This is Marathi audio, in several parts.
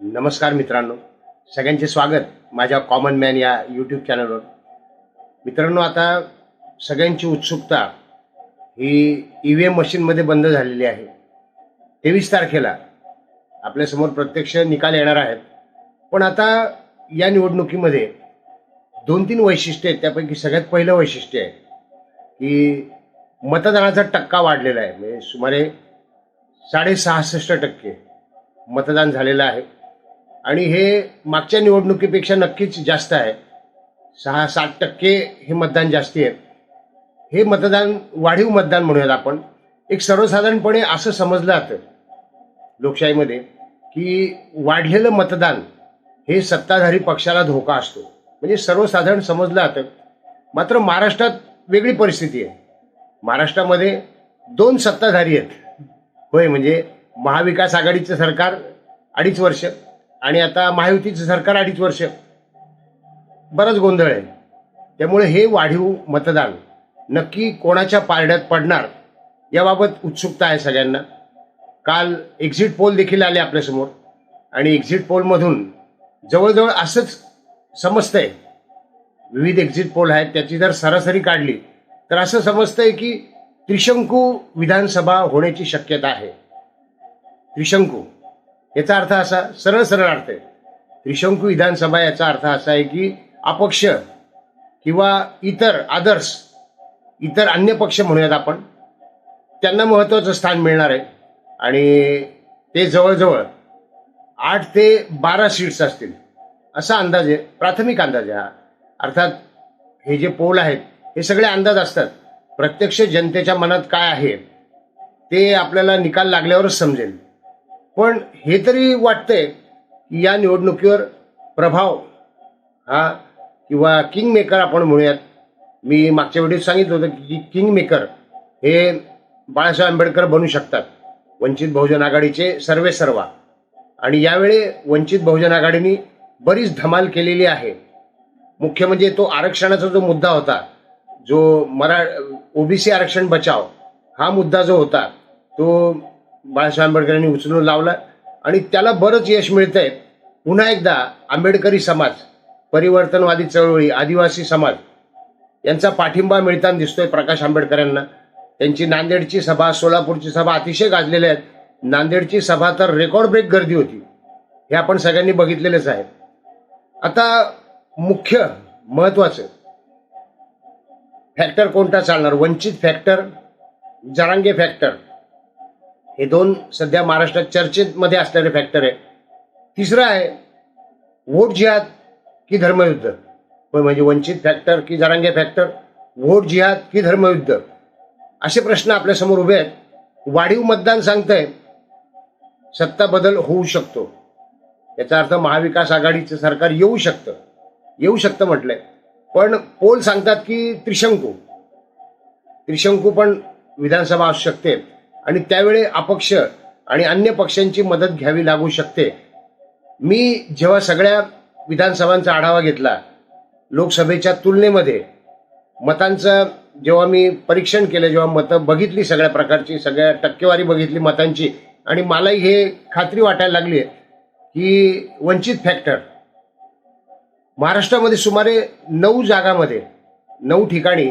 नमस्कार मित्रांनो. सगळ्यांचे स्वागत माझ्या कॉमन मॅन या यूट्यूब चॅनलवर मित्रांनो आता सगळ्यांची उत्सुकता ही ई व्ही एम मशीनमध्ये बंद झालेली आहे. तेवीस तारखेला आपल्यासमोर प्रत्यक्ष निकाल येणार आहेत. पण आता या निवडणुकीमध्ये दोन तीन वैशिष्ट्य आहेत. त्यापैकी सगळ्यात पहिलं वैशिष्ट्य आहे की मतदानाचा टक्का वाढलेला आहे. म्हणजे सुमारे साडेसहासष्ट टक्के मतदान झालेलं आहे. आणि हे मागच्या निवडणुकीपेक्षा नक्कीच जास्त आहे. सहा सात टक्के हे मतदान जास्ती आहे. हे मतदान वाढीव मतदान म्हणूयात आपण. एक सर्वसाधारणपणे असं समजलं जातं लोकशाहीमध्ये की वाढलेलं मतदान हे सत्ताधारी पक्षाला धोका असतो. म्हणजे सर्वसाधारण समजलं जातं मात्र महाराष्ट्रात वेगळी परिस्थिती आहे. महाराष्ट्रामध्ये दोन सत्ताधारी आहेत. होय म्हणजे महाविकास आघाडीचं सरकार अडीच वर्ष आणि आता महायुतीचं सरकार अडीच वर्ष. बराच गोंधळ आहे. त्यामुळे हे वाढीव मतदान नक्की कोणाच्या पारड्यात पडणार याबाबत उत्सुकता आहे सगळ्यांना. काल एक्झिट पोल देखील आले आपल्यासमोर. आणि एक्झिट पोलमधून जवळजवळ असंच समजतंय. विविध एक्झिट पोल आहेत. त्याची जर सरासरी काढली तर असं समजतंय की त्रिशंकू विधानसभा होण्याची शक्यता आहे. त्रिशंकू याचा अर्थ असा सरळ सरळ अर्थ आहे. त्रिशंकू विधानसभा याचा अर्थ असा आहे की अपक्ष किंवा इतर आदर्श इतर अन्य पक्ष म्हणूयात आपण त्यांना महत्त्वाचं स्थान मिळणार आहे. आणि ते जवळजवळ आठ ते बारा सीट्स असतील असा अंदाज आहे प्राथमिक अंदाज आहे हा. अर्थात हे जे पोल आहेत हे सगळे अंदाज असतात. प्रत्यक्ष जनतेच्या मनात काय आहे ते आपल्याला निकाल लागल्यावरच समजेल. पण हे तरी वाटतंय की या निवडणुकीवर प्रभाव हा किंवा किंग मेकर आपण म्हणूयात. मी मागच्या वेळी सांगितलं होतं की किंग मेकर हे बाळासाहेब आंबेडकर बनू शकतात. वंचित बहुजन आघाडीचे सर्वे सर्वा आणि यावेळी वंचित बहुजन आघाडीने बरीच धमाल केलेली आहे. मुख्य म्हणजे तो आरक्षणाचा जो मुद्दा होता जो मरा ओबीसी आरक्षण बचाव हा मुद्दा जो होता तो बाळासाहेब आंबेडकरांनी उचलून लावला आणि त्याला बरंच यश मिळतंय. पुन्हा एकदा आंबेडकरी समाज परिवर्तनवादी चळवळी आदिवासी समाज यांचा पाठिंबा मिळताना दिसतोय प्रकाश आंबेडकर यांना त्यांची नांदेडची सभा सोलापूरची सभा अतिशय गाजलेल्या आहेत. नांदेडची सभा तर रेकॉर्ड ब्रेक गर्दी होती. हे आपण सगळ्यांनी बघितलेलंच आहे. आता मुख्य महत्वाचं फॅक्टर कोणता चालणार? वंचित फॅक्टर जरांगे फॅक्टर हे दोन सध्या महाराष्ट्रात चर्चेमध्ये असलेले फॅक्टर आहे. तिसरं आहे वोट जिहाद की धर्मयुद्ध. म्हणजे वंचित फॅक्टर की जरांगे फॅक्टर वोट जिहाद की धर्मयुद्ध. असे प्रश्न आपल्यासमोर उभे आहेत. वाढीव मतदान सांगतंय सत्ता बदल होऊ शकतो. याचा अर्थ महाविकास आघाडीचं सरकार येऊ शकतं. येऊ शकतं म्हटलंय. पण पोल सांगतात की त्रिशंकू. त्रिशंकू पण विधानसभा असू शकते आणि त्यावेळी अपक्ष आणि अन्य पक्षांची मदत घ्यावी लागू शकते. मी जेव्हा सगळ्या विधानसभांचा आढावा घेतला लोकसभेच्या तुलनेमध्ये मतांचं जेव्हा मी परीक्षण केलं जेव्हा मतं बघितली सगळ्या प्रकारची सगळ्या टक्केवारी बघितली मतांची आणि मलाही हे खात्री वाटायला लागली की वंचित फॅक्टर महाराष्ट्रामध्ये सुमारे नऊ जागामध्ये नऊ ठिकाणी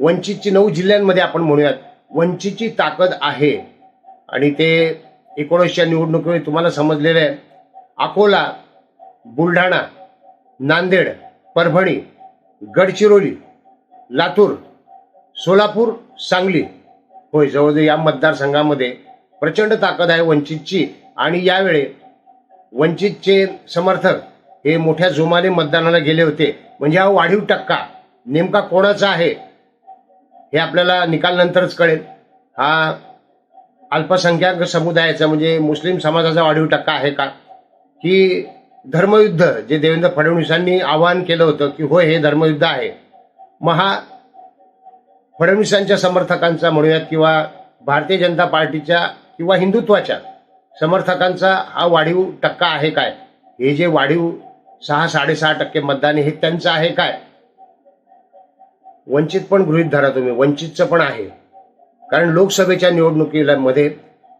वंचितची नऊ जिल्ह्यांमध्ये आपण म्हणूयात वंचितची ताकद आहे. आणि ते एकोणीसच्या निवडणुकीमध्ये तुम्हाला समजलेलं आहे. अकोला बुलढाणा नांदेड परभणी गडचिरोली लातूर सोलापूर सांगली. होय जवळजवळ या मतदारसंघामध्ये प्रचंड ताकद आहे वंचितची. आणि यावेळी वंचितचे समर्थक हे मोठ्या जोमाने मतदानाला गेले होते. म्हणजे हा वाढीव टक्का नेमका कोणाचा आहे? हे आपल्याला निकाल नंतरच कळेल. हा अल्पसंख्याक समुदायाचा म्हणजे मुस्लिम समाजाचा वाढीव टक्का आहे का? की धर्मयुद्ध जे देवेंद्र फडणवीसांनी आवाहन केलं होतं की होय हे धर्मयुद्ध आहे. मग हा फडणवीसांच्या समर्थकांचा म्हणूयात किंवा भारतीय जनता पार्टीच्या किंवा हिंदुत्वाच्या समर्थकांचा हा वाढीव टक्का आहे काय? हे जे वाढीव सहा साडेसहा टक्के मतदान हे त्यांचं आहे काय? वंचित पण गृहित धरा तुम्ही. वंचितचं पण आहे. कारण लोकसभेच्या निवडणुकीमध्ये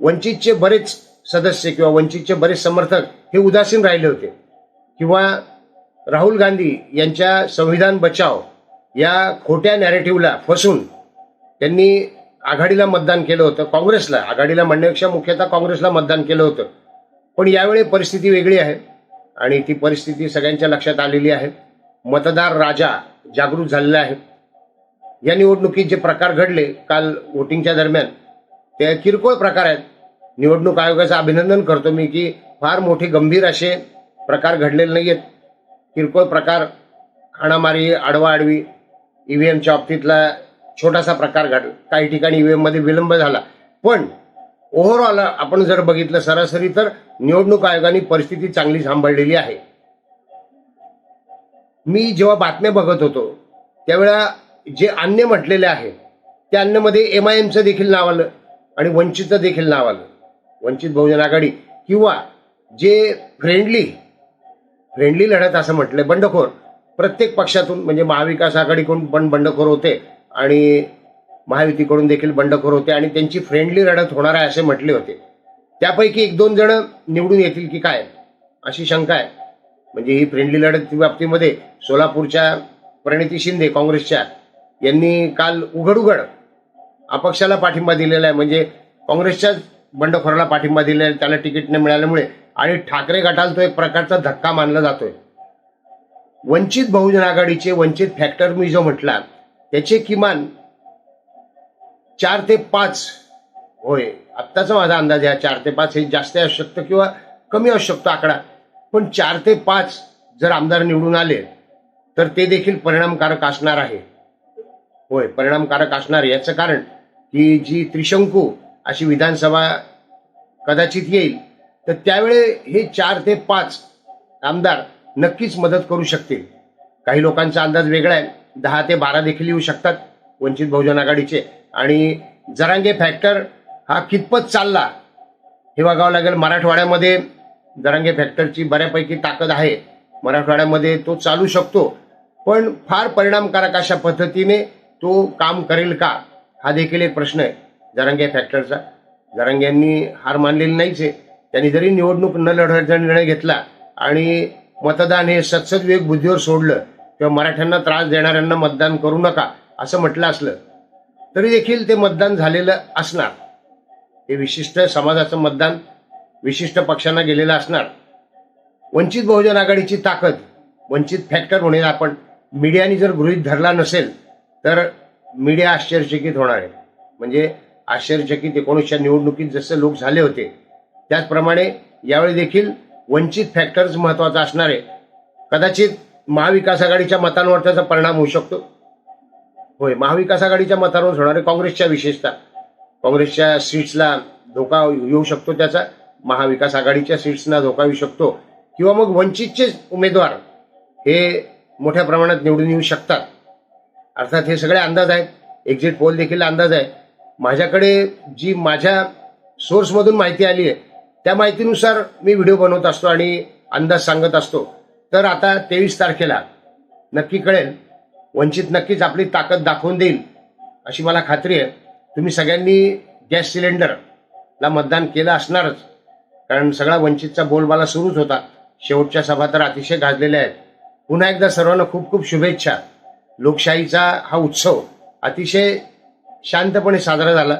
वंचितचे बरेच सदस्य किंवा वंचितचे बरेच समर्थक हे उदासीन राहिले होते. किंवा राहुल गांधी यांच्या संविधान बचाव या खोट्या नॅरेटिव्हला फसून त्यांनी आघाडीला मतदान केलं होतं काँग्रेसला. आघाडीला म्हणण्यापेक्षा मुख्यतः काँग्रेसला मतदान केलं होतं. पण यावेळी परिस्थिती वेगळी आहे आणि ती परिस्थिती सगळ्यांच्या लक्षात आलेली आहे. मतदार राजा जागृत झालेला आहे. या निवडणुकीत जे प्रकार घडले काल वोटिंगच्या दरम्यान. ते किरकोळ प्रकार आहेत. निवडणूक आयोगाचं अभिनंदन करतो मी की फार मोठे गंभीर असे प्रकार घडलेले नाही आहेत किरकोळ प्रकार हाणामारी आडवाआडवी ईव्हीएमच्या बाबतीतला छोटासा प्रकार घडला काही ठिकाणी ईव्हीएममध्ये विलंब झाला. पण ओव्हरऑल आपण जर बघितलं सरासरी तर निवडणूक आयोगाने परिस्थिती चांगली सांभाळलेली आहे. मी जेव्हा बातम्या बघत होतो त्यावेळा जे अन्न म्हटलेले आहे त्या अन्नमध्ये एम आय एमचं देखील नाव आलं आणि वंचितचं देखील नाव आलं. वंचित बहुजन आघाडी किंवा जे फ्रेंडली फ्रेंडली लढत असं म्हटलंय बंडखोर प्रत्येक पक्षातून म्हणजे महाविकास आघाडीकडून पण बंडखोर होते आणि महायुतीकडून देखील बंडखोर होते आणि त्यांची फ्रेंडली लढत होणार आहे असे म्हटले होते. त्यापैकी एक दोन जण निवडून येतील की काय अशी शंका आहे. म्हणजे ही फ्रेंडली लढत बाबतीमध्ये सोलापूरच्या प्रणिती शिंदे काँग्रेसच्या यांनी काल उघड उघड अपक्षाला पाठिंबा दिलेला आहे. म्हणजे काँग्रेसच्याच बंडखोराला पाठिंबा दिलेला आहे. त्याला तिकीट न मिळाल्यामुळे आणि ठाकरे गटाला तो एक प्रकारचा धक्का मानला जातोय. वंचित बहुजन आघाडीचे वंचित फॅक्टर मी जो म्हटला त्याचे किमान चार ते पाच होय. आत्ताचा माझा अंदाज आहे चार ते पाच हे जास्त असू शकतं किंवा कमी असू शकतो आकडा. पण चार ते पाच जर आमदार निवडून आले तर ते देखील परिणामकारक असणार आहे. होय परिणामकारक असणार याचं कारण की जी त्रिशंकू अशी विधानसभा कदाचित येईल तर त्यावेळी हे चार ते पाच आमदार नक्कीच मदत करू शकतील. काही लोकांचा अंदाज वेगळा आहे. दहा ते बारा देखील येऊ शकतात वंचित बहुजन आघाडीचे. आणि जरांगे फॅक्टर हा कितपत चालला हे बघावं लागेल. मराठवाड्यामध्ये जरांगे फॅक्टरची बऱ्यापैकी ताकद आहे. मराठवाड्यामध्ये तो चालू शकतो. पण फार परिणामकारक अशा पद्धतीने तो काम करेल का? हा देखील एक प्रश्न आहे. जरांगे फॅक्टरचा जरांगे यांनी हार मानलेली नाहीच आहे. त्यांनी जरी निवडणूक न लढवायचा निर्णय घेतला आणि मतदान हे सत्सदविवेक बुद्धीवर सोडलं किंवा मराठ्यांना त्रास देणाऱ्यांना मतदान करू नका असं म्हटलं असलं तरी देखील ते मतदान झालेलं असणार. हे विशिष्ट समाजाचं मतदान विशिष्ट पक्षांना गेलेलं असणार. वंचित बहुजन आघाडीची ताकद वंचित फॅक्टर होणे आपण. मीडियाने जर गृहीत धरला नसेल तर मीडिया आश्चर्यचकित होणार आहे. म्हणजे आश्चर्यचकित एकोणीसच्या निवडणुकीत जसे लोक झाले होते त्याचप्रमाणे यावेळी देखील वंचित फॅक्टर्स महत्त्वाचा असणार आहे. कदाचित महाविकास आघाडीच्या मतांवर त्याचा परिणाम होऊ शकतो. होय महाविकास आघाडीच्या मतांवर होणारे काँग्रेसच्या विशेषतः. काँग्रेसच्या सीट्सला धोका येऊ शकतो त्याचा महाविकास आघाडीच्या सीट्सना धोका येऊ शकतो. किंवा मग वंचितचे उमेदवार हे मोठ्या प्रमाणात निवडून येऊ शकतात. अर्थात हे सगळे अंदाज आहेत. एक्झिट पोल देखील अंदाज आहे. माझ्याकडे जी माझ्या सोर्समधून माहिती आली आहे त्या माहितीनुसार मी व्हिडिओ बनवत असतो आणि अंदाज सांगत असतो. तर आता तेवीस तारखेला नक्की कळेल वंचित नक्कीच आपली ताकद दाखवून देईल अशी मला खात्री आहे. तुम्ही सगळ्यांनी गॅस सिलेंडरला मतदान केलं असणारच कारण सगळा वंचितचा बोलबाला सुरूच होता. शेवटच्या सभा तर अतिशय गाजलेल्या आहेत. पुन्हा एकदा सर्वांना खूप खूप शुभेच्छा. लोकशाहीचा हा उत्सव अतिशय शांतपणे साजरा झाला.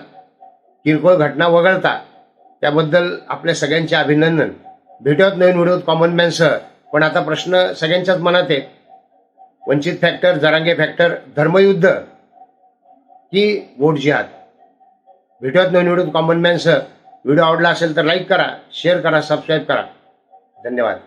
किरकोळ घटना वगळता त्याबद्दल आपल्या सगळ्यांचे अभिनंदन. भेटत नवीन व्हिडिओत कॉमन मॅनसह पण आता प्रश्न सगळ्यांच्याच मनात आहे वंचित फॅक्टर जरांगे फॅक्टर धर्मयुद्ध की वोट जिहाद? भेटूयात नवीन व्हिडिओ कॉमन मॅनसह व्हिडिओ आवडला असेल तर लाईक करा शेअर करा सबस्क्राईब करा. धन्यवाद.